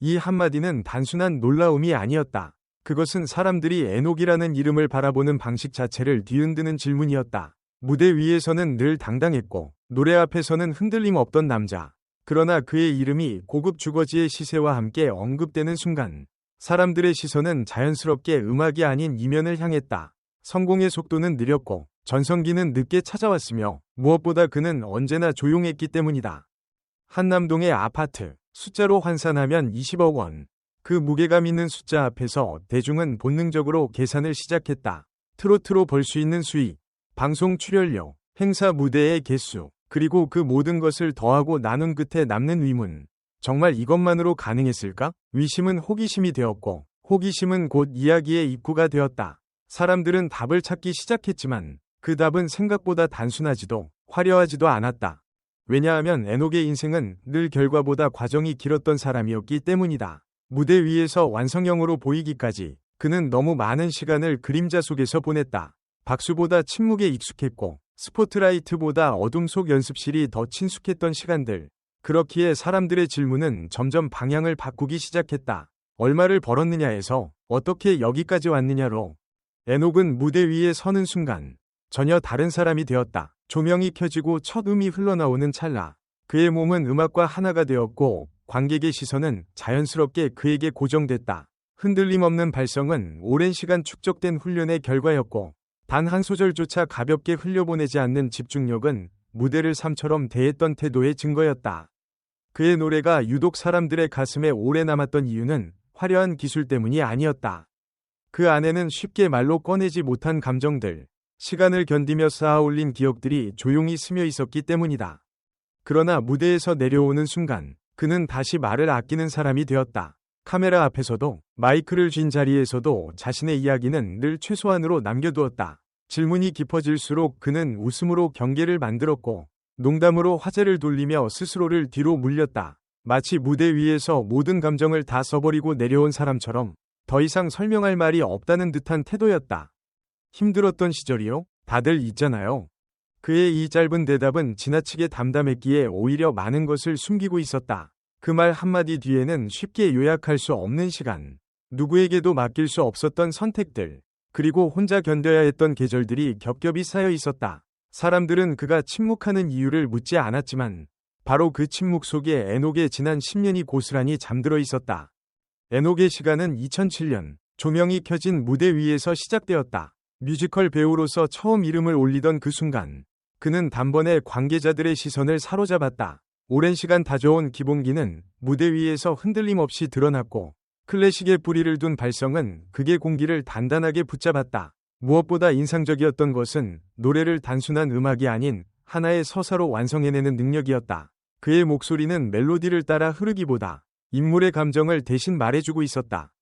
이 한마디는 단순한 놀라움이 아니었다. 그것은 사람들이 에녹이라는 이름을 바라보는 방식 자체를 뒤흔드는 질문이었다. 무대 위에서는 늘 당당했고 노래 앞에서는 흔들림 없던 남자. 그러나 그의 이름이 고급 주거지의 시세와 함께 언급되는 순간 사람들의 시선은 자연스럽게 음악이 아닌 이면을 향했다. 성공의 속도는 느렸고 전성기는 늦게 찾아왔으며 무엇보다 그는 언제나 조용했기 때문이다. 한남동의 아파트, 숫자로 환산하면 20억 원. 그 무게감 있는 숫자 앞에서 대중은 본능적으로 계산을 시작했다. 트로트로 벌 수 있는 수익, 방송 출연료, 행사 무대의 개수, 그리고 그 모든 것을 더하고 나눈 끝에 남는 의문. 정말 이것만으로 가능했을까? 위심은 호기심이 되었고, 호기심은 곧 이야기의 입구가 되었다. 사람들은 답을 찾기 시작했지만, 그 답은 생각보다 단순하지도 화려하지도 않았다. 왜냐하면 에녹의 인생은 늘 결과보다 과정이 길었던 사람이었기 때문이다. 무대 위에서 완성형으로 보이기까지 그는 너무 많은 시간을 그림자 속에서 보냈다. 박수보다 침묵에 익숙했고 스포트라이트보다 어둠 속 연습실이 더 친숙했던 시간들. 그렇기에 사람들의 질문은 점점 방향을 바꾸기 시작했다. 얼마를 벌었느냐에서 어떻게 여기까지 왔느냐로. 에녹은 무대 위에 서는 순간 전혀 다른 사람이 되었다. 조명이 켜지고 첫 음이 흘러나오는 찰나. 그의 몸은 음악과 하나가 되었고 관객의 시선은 자연스럽게 그에게 고정됐다. 흔들림 없는 발성은 오랜 시간 축적된 훈련의 결과였고 단 한 소절조차 가볍게 흘려보내지 않는 집중력은 무대를 삶처럼 대했던 태도의 증거였다. 그의 노래가 유독 사람들의 가슴에 오래 남았던 이유는 화려한 기술 때문이 아니었다. 그 안에는 쉽게 말로 꺼내지 못한 감정들, 시간을 견디며 쌓아 올린 기억들이 조용히 스며 있었기 때문이다. 그러나 무대에서 내려오는 순간 그는 다시 말을 아끼는 사람이 되었다. 카메라 앞에서도 마이크를 쥔 자리에서도 자신의 이야기는 늘 최소한으로 남겨두었다. 질문이 깊어질수록 그는 웃음으로 경계를 만들었고 농담으로 화제를 돌리며 스스로를 뒤로 물렸다. 마치 무대 위에서 모든 감정을 다 써버리고 내려온 사람처럼 더 이상 설명할 말이 없다는 듯한 태도였다. 힘들었던 시절이요? 다들 있잖아요. 그의 이 짧은 대답은 지나치게 담담했기에 오히려 많은 것을 숨기고 있었다. 그 말 한마디 뒤에는 쉽게 요약할 수 없는 시간, 누구에게도 맡길 수 없었던 선택들, 그리고 혼자 견뎌야 했던 계절들이 겹겹이 쌓여 있었다. 사람들은 그가 침묵하는 이유를 묻지 않았지만 바로 그 침묵 속에 에녹의 지난 10년이 고스란히 잠들어 있었다. 에녹의 시간은 2007년 조명이 켜진 무대 위에서 시작되었다. 뮤지컬 배우로서 처음 이름을 올리던 그 순간 그는 단번에 관계자들의 시선을 사로잡았다. 오랜 시간 다져온 기본기는 무대 위에서 흔들림 없이 드러났고 클래식의 뿌리를 둔 발성은 극의 공기를 단단하게 붙잡았다. 무엇보다 인상적이었던 것은 노래를 단순한 음악이 아닌 하나의 서사로 완성해내는 능력이었다. 그의 목소리는 멜로디를 따라 흐르기보다 인물의 감정을 대신 말해주고 있었다.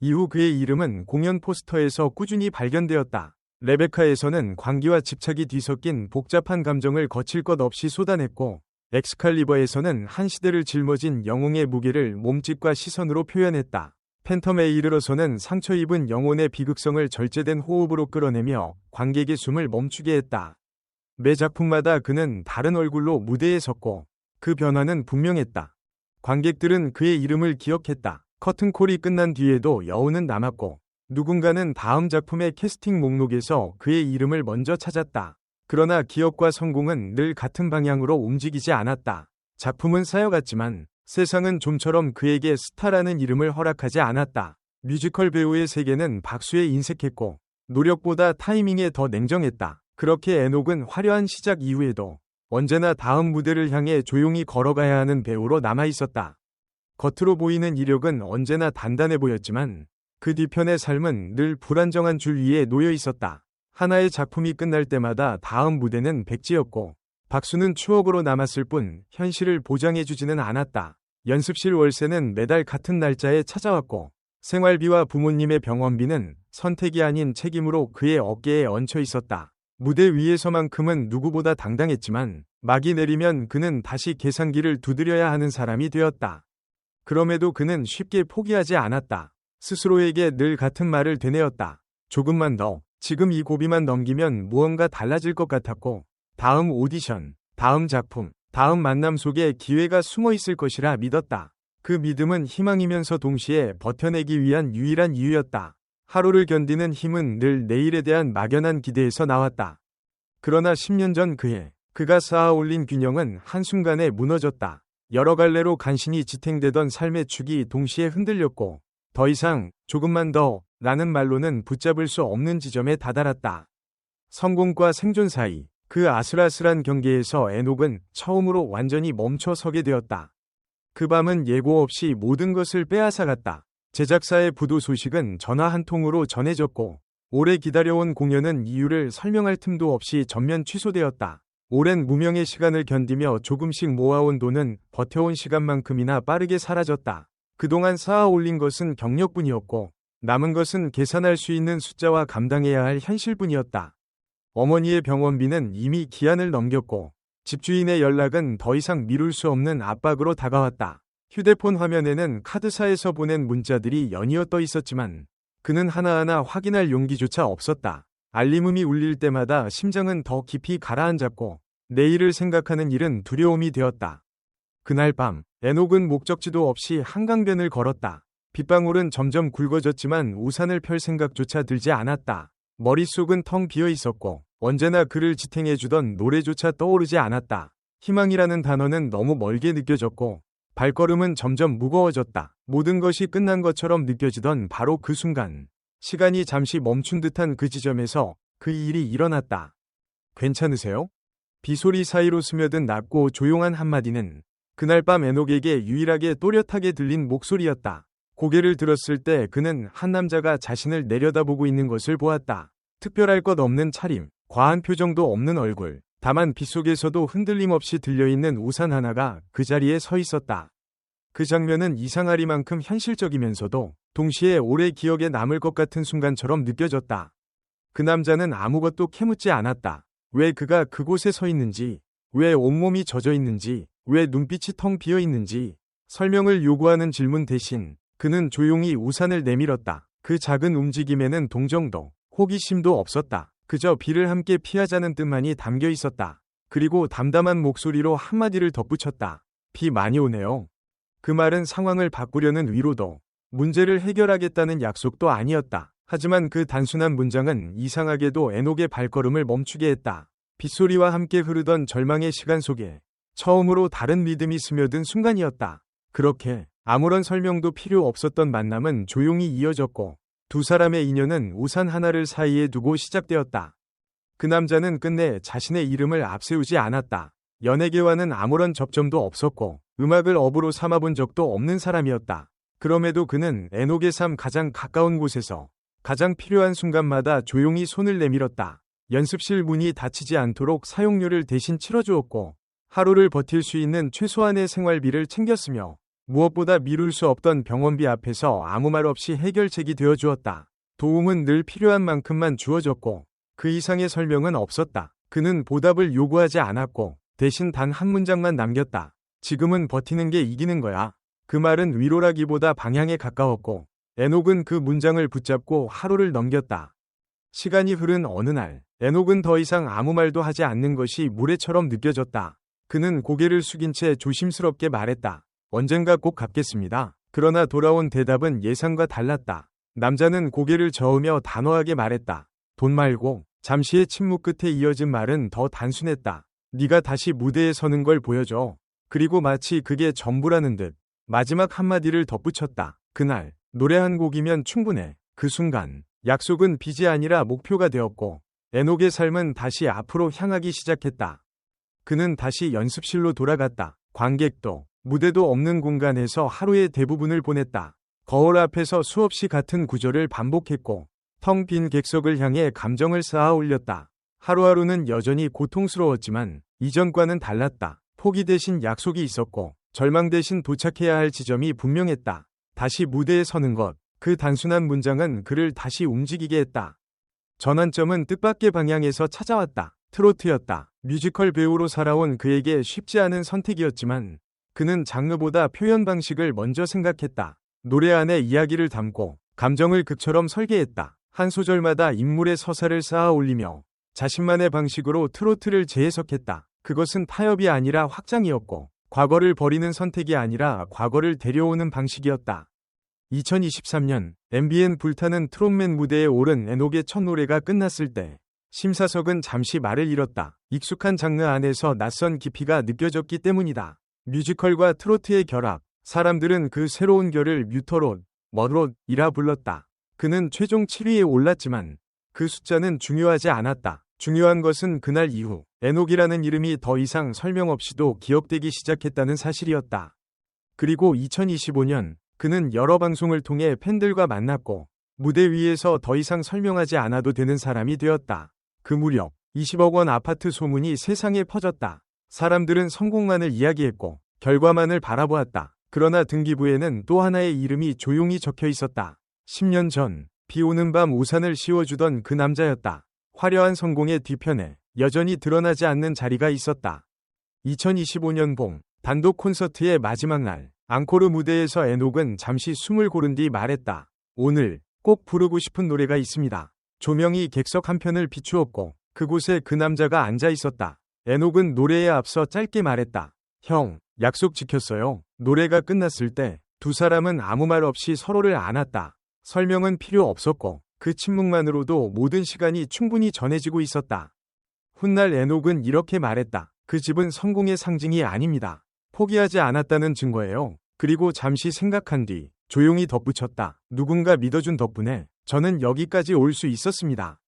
이후 그의 이름은 공연 포스터에서 꾸준히 발견되었다. 레베카에서는 광기와 집착이 뒤섞인 복잡한 감정을 거칠 것 없이 쏟아냈고, 엑스칼리버에서는 한 시대를 짊어진 영웅의 무게를 몸짓과 시선으로 표현했다. 팬텀에 이르러서는 상처 입은 영혼의 비극성을 절제된 호흡으로 끌어내며 관객의 숨을 멈추게 했다. 매 작품마다 그는 다른 얼굴로 무대에 섰고 그 변화는 분명했다. 관객들은 그의 이름을 기억했다. 커튼콜이 끝난 뒤에도 여운은 남았고 누군가는 다음 작품의 캐스팅 목록에서 그의 이름을 먼저 찾았다. 그러나 기억과 성공은 늘 같은 방향으로 움직이지 않았다. 작품은 쌓여갔지만 세상은 좀처럼 그에게 스타라는 이름을 허락하지 않았다. 뮤지컬 배우의 세계는 박수에 인색했고 노력보다 타이밍에 더 냉정했다. 그렇게 에녹은 화려한 시작 이후에도 언제나 다음 무대를 향해 조용히 걸어가야 하는 배우로 남아 있었다. 겉으로 보이는 이력은 언제나 단단해 보였지만 그 뒤편의 삶은 늘 불안정한 줄 위에 놓여 있었다. 하나의 작품이 끝날 때마다 다음 무대는 백지였고 박수는 추억으로 남았을 뿐 현실을 보장해주지는 않았다. 연습실 월세는 매달 같은 날짜에 찾아왔고 생활비와 부모님의 병원비는 선택이 아닌 책임으로 그의 어깨에 얹혀 있었다. 무대 위에서만큼은 누구보다 당당했지만 막이 내리면 그는 다시 계산기를 두드려야 하는 사람이 되었다. 그럼에도 그는 쉽게 포기하지 않았다. 스스로에게 늘 같은 말을 되뇌었다. 조금만 더, 지금 이 고비만 넘기면 무언가 달라질 것 같았고, 다음 오디션, 다음 작품, 다음 만남 속에 기회가 숨어 있을 것이라 믿었다. 그 믿음은 희망이면서 동시에 버텨내기 위한 유일한 이유였다. 하루를 견디는 힘은 늘 내일에 대한 막연한 기대에서 나왔다. 그러나 10년 전 그해 그가 쌓아 올린 균형은 한순간에 무너졌다. 여러 갈래로 간신히 지탱되던 삶의 축이 동시에 흔들렸고 더 이상 조금만 더 라는 말로는 붙잡을 수 없는 지점에 다다랐다. 성공과 생존 사이 그 아슬아슬한 경계에서 에녹은 처음으로 완전히 멈춰 서게 되었다. 그 밤은 예고 없이 모든 것을 빼앗아갔다. 제작사의 부도 소식은 전화 한 통으로 전해졌고 오래 기다려온 공연은 이유를 설명할 틈도 없이 전면 취소되었다. 오랜 무명의 시간을 견디며 조금씩 모아온 돈은 버텨온 시간만큼이나 빠르게 사라졌다. 그동안 쌓아 올린 것은 경력뿐이었고 남은 것은 계산할 수 있는 숫자와 감당해야 할 현실뿐이었다. 어머니의 병원비는 이미 기한을 넘겼고 집주인의 연락은 더 이상 미룰 수 없는 압박으로 다가왔다. 휴대폰 화면에는 카드사에서 보낸 문자들이 연이어 떠 있었지만 그는 하나하나 확인할 용기조차 없었다. 알림음이 울릴 때마다 심장은 더 깊이 가라앉았고 내일을 생각하는 일은 두려움이 되었다. 그날 밤 에녹은 목적지도 없이 한강변을 걸었다. 빗방울은 점점 굵어졌지만 우산을 펼 생각조차 들지 않았다. 머릿속은 텅 비어 있었고 언제나 그를 지탱해주던 노래조차 떠오르지 않았다. 희망이라는 단어는 너무 멀게 느껴졌고 발걸음은 점점 무거워졌다. 모든 것이 끝난 것처럼 느껴지던 바로 그 순간 시간이 잠시 멈춘 듯한 그 지점에서 그 일이 일어났다. 괜찮으세요? 비소리 사이로 스며든 낮고 조용한 한마디는 그날 밤 에녹에게 유일하게 또렷하게 들린 목소리였다. 고개를 들었을 때 그는 한 남자가 자신을 내려다보고 있는 것을 보았다. 특별할 것 없는 차림, 과한 표정도 없는 얼굴, 다만 빗속에서도 흔들림 없이 들려있는 우산 하나가 그 자리에 서 있었다. 그 장면은 이상하리만큼 현실적이면서도 동시에 오래 기억에 남을 것 같은 순간처럼 느껴졌다. 그 남자는 아무것도 캐묻지 않았다. 왜 그가 그곳에 서 있는지, 왜 온몸이 젖어 있는지, 왜 눈빛이 텅 비어 있는지 설명을 요구하는 질문 대신 그는 조용히 우산을 내밀었다. 그 작은 움직임에는 동정도, 호기심도 없었다. 그저 비를 함께 피하자는 뜻만이 담겨 있었다. 그리고 담담한 목소리로 한마디를 덧붙였다. 비 많이 오네요. 그 말은 상황을 바꾸려는 위로도, 문제를 해결하겠다는 약속도 아니었다. 하지만 그 단순한 문장은 이상하게도 에녹의 발걸음을 멈추게 했다. 빗소리와 함께 흐르던 절망의 시간 속에 처음으로 다른 믿음이 스며든 순간이었다. 그렇게 아무런 설명도 필요 없었던 만남은 조용히 이어졌고 두 사람의 인연은 우산 하나를 사이에 두고 시작되었다. 그 남자는 끝내 자신의 이름을 앞세우지 않았다. 연예계와는 아무런 접점도 없었고 음악을 업으로 삼아본 적도 없는 사람이었다. 그럼에도 그는 에녹의 삶 가장 가까운 곳에서 가장 필요한 순간마다 조용히 손을 내밀었다. 연습실 문이 닫히지 않도록 사용료를 대신 치러주었고 하루를 버틸 수 있는 최소한의 생활비를 챙겼으며 무엇보다 미룰 수 없던 병원비 앞에서 아무 말 없이 해결책이 되어 주었다. 도움은 늘 필요한 만큼만 주어졌고 그 이상의 설명은 없었다. 그는 보답을 요구하지 않았고 대신 단 한 문장만 남겼다. 지금은 버티는 게 이기는 거야. 그 말은 위로라기보다 방향에 가까웠고 에녹은 그 문장을 붙잡고 하루를 넘겼다. 시간이 흐른 어느 날 에녹은 더 이상 아무 말도 하지 않는 것이 무례처럼 느껴졌다. 그는 고개를 숙인 채 조심스럽게 말했다. 언젠가 꼭 갚겠습니다. 그러나 돌아온 대답은 예상과 달랐다. 남자는 고개를 저으며 단호하게 말했다. 돈 말고 잠시의 침묵 끝에 이어진 말은 더 단순했다. 네가 다시 무대에 서는 걸 보여줘. 그리고 마치 그게 전부라는 듯 마지막 한마디를 덧붙였다. 그날 노래 한 곡이면 충분해. 그 순간 약속은 빚이 아니라 목표가 되었고 에녹의 삶은 다시 앞으로 향하기 시작했다. 그는 다시 연습실로 돌아갔다. 관객도 무대도 없는 공간에서 하루의 대부분을 보냈다. 거울 앞에서 수없이 같은 구절을 반복했고 텅 빈 객석을 향해 감정을 쌓아 올렸다. 하루하루는 여전히 고통스러웠지만 이전과는 달랐다. 포기 대신 약속이 있었고 절망 대신 도착해야 할 지점이 분명했다. 다시 무대에 서는 것. 그 단순한 문장은 그를 다시 움직이게 했다. 전환점은 뜻밖의 방향에서 찾아왔다. 트로트였다. 뮤지컬 배우로 살아온 그에게 쉽지 않은 선택이었지만 그는 장르보다 표현 방식을 먼저 생각했다. 노래 안에 이야기를 담고 감정을 극처럼 설계했다. 한 소절마다 인물의 서사를 쌓아 올리며 자신만의 방식으로 트로트를 재해석했다. 그것은 타협이 아니라 확장이었고 과거를 버리는 선택이 아니라 과거를 데려오는 방식이었다. 2023년 MBN 불타는 트롯맨 무대에 오른 에녹의 첫 노래가 끝났을 때 심사석은 잠시 말을 잃었다. 익숙한 장르 안에서 낯선 깊이가 느껴졌기 때문이다. 뮤지컬과 트로트의 결합, 사람들은 그 새로운 결을 뮤터롯, 머드롯이라 불렀다. 그는 최종 7위에 올랐지만 그 숫자는 중요하지 않았다. 중요한 것은 그날 이후 에녹이라는 이름이 더 이상 설명 없이도 기억되기 시작했다는 사실이었다. 그리고 2025년 그는 여러 방송을 통해 팬들과 만났고 무대 위에서 더 이상 설명하지 않아도 되는 사람이 되었다. 그 무렵 20억 원 아파트 소문이 세상에 퍼졌다. 사람들은 성공만을 이야기했고 결과만을 바라보았다. 그러나 등기부에는 또 하나의 이름이 조용히 적혀 있었다. 10년 전, 비 오는 밤 우산을 씌워주던 그 남자였다. 화려한 성공의 뒤편에 여전히 드러나지 않는 자리가 있었다. 2025년 봄, 단독 콘서트의 마지막 날, 앙코르 무대에서 에녹은 잠시 숨을 고른 뒤 말했다. 오늘 꼭 부르고 싶은 노래가 있습니다. 조명이 객석 한편을 비추었고 그곳에 그 남자가 앉아 있었다. 에녹은 노래에 앞서 짧게 말했다. 형, 약속 지켰어요. 노래가 끝났을 때 두 사람은 아무 말 없이 서로를 안았다. 설명은 필요 없었고 그 침묵만으로도 모든 시간이 충분히 전해지고 있었다. 훗날 에녹은 이렇게 말했다. 그 집은 성공의 상징이 아닙니다. 포기하지 않았다는 증거예요. 그리고 잠시 생각한 뒤 조용히 덧붙였다. 누군가 믿어준 덕분에 저는 여기까지 올 수 있었습니다.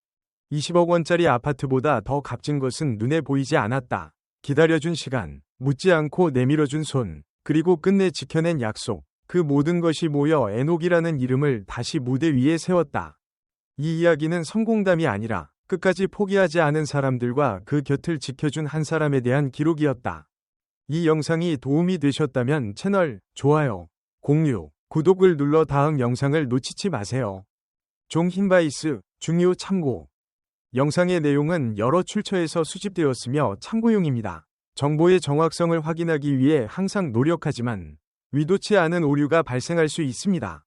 20억 원짜리 아파트보다 더 값진 것은 눈에 보이지 않았다. 기다려준 시간, 묻지 않고 내밀어준 손, 그리고 끝내 지켜낸 약속. 그 모든 것이 모여 에녹이라는 이름을 다시 무대 위에 세웠다. 이 이야기는 성공담이 아니라 끝까지 포기하지 않은 사람들과 그 곁을 지켜준 한 사람에 대한 기록이었다. 이 영상이 도움이 되셨다면 채널 좋아요, 공유, 구독을 눌러 다음 영상을 놓치지 마세요. 종 힌바이스 중요 참고 영상의 내용은 여러 출처에서 수집되었으며 참고용입니다. 정보의 정확성을 확인하기 위해 항상 노력하지만 의도치 않은 오류가 발생할 수 있습니다.